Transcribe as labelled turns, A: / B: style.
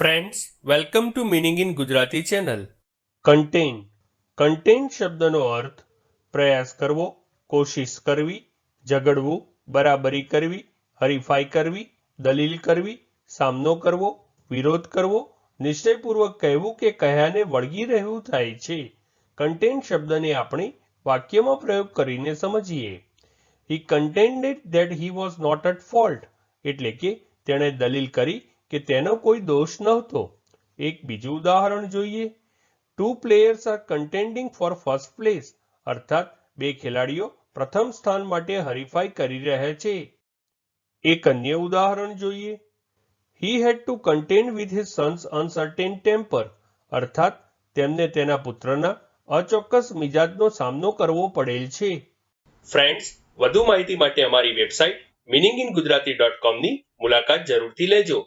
A: Friends welcome to meaning in Gujarati channel contend contend શબ્દનો અર્થ પ્રયાસ કરવો, કોશિશ કરવી, ઝઘડવું, બરાબરી કરવી, હરીફાઈ કરવી, દલીલ કરવી, સામનો કરવો, વિરોધ કરવો, નિશ્ચયપૂર્વક કહેવું કે કહ્યાને વળગી રહેવું થાય છે. કન્ટેન શબ્દને આપણે વાક્યમાં પ્રયોગ કરીને સમજીએ. He contended that he was not at fault એટલે કે તેણે દલીલ કરી કે તેનો કોઈ દોષ નહોતો. એક બીજું ઉદાહરણ જોઈએ. Two players are contending for first place અર્થાત, બે ખેલાડીઓ પ્રથમ સ્થાન માટે હરીફાઈ કરી રહ્યા છે. એક અન્ય ઉદાહરણ જોઈએ. He had to contend with his sons uncertain temper અર્થાત, તેમને તેના પુત્રના અચોક્કસ મિજાજનો સામનો કરવો પડેલ છે. ફ્રેન્ડ્સ વધુ માહિતી માટે અમારી website meaning in Gujarati dot કોમની મુલાકાત જરૂરથી લેજો.